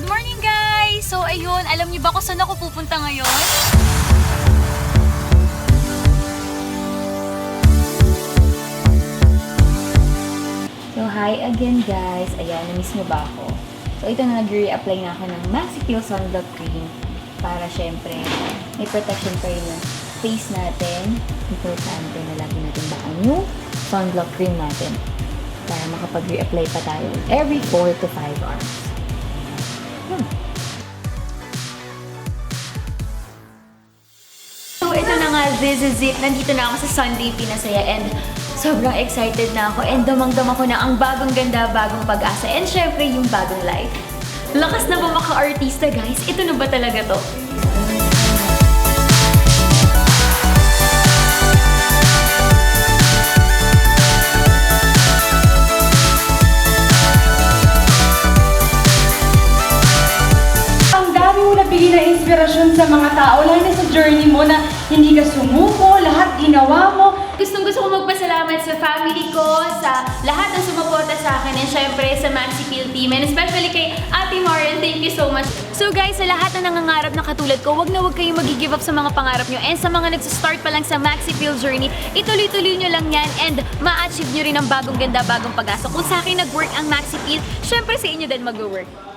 Good morning guys! So ayun, alam niyo ba kung saan ako pupunta ngayon? So hi again guys! Ayan, na-miss mo ba ako? So ito na nag-re-apply na ako ng Maxi Peel Sunblock Cream para syempre may protection pa rin yung face natin. Importante na lagi natin baka yung sunblock cream natin para makapag-re-apply pa tayo every 4 to 5 hours. Nga, this is it. Nandito na ako sa Sunday Pinasaya and sobrang excited na ako and damang-dama ko na ang bagong ganda, bagong pag-asa and syempre yung bagong life. Lakas na ba maka-artista, guys? Ito na ba talaga to? Inspirasyon sa mga tao, lalo na sa journey mo na hindi ka sumuko, lahat ginawa mo. Gustong gusto ko magpasalamat sa family ko, sa lahat ng sumuporta sa akin, and syempre sa Maxi Peel team, and especially kay Ate Marian, thank you so much. So guys, sa lahat na nangangarap na katulad ko, wag na wag kayong mag-give up sa mga pangarap nyo, and sa mga nagsa-start pa lang sa Maxi Peel journey, ituloy-tuloy nyo lang yan, and ma-achieve nyo rin ang bagong ganda, bagong pag-asa. Kung sa akin nag-work ang Maxi Peel, syempre sa inyo din mag-work.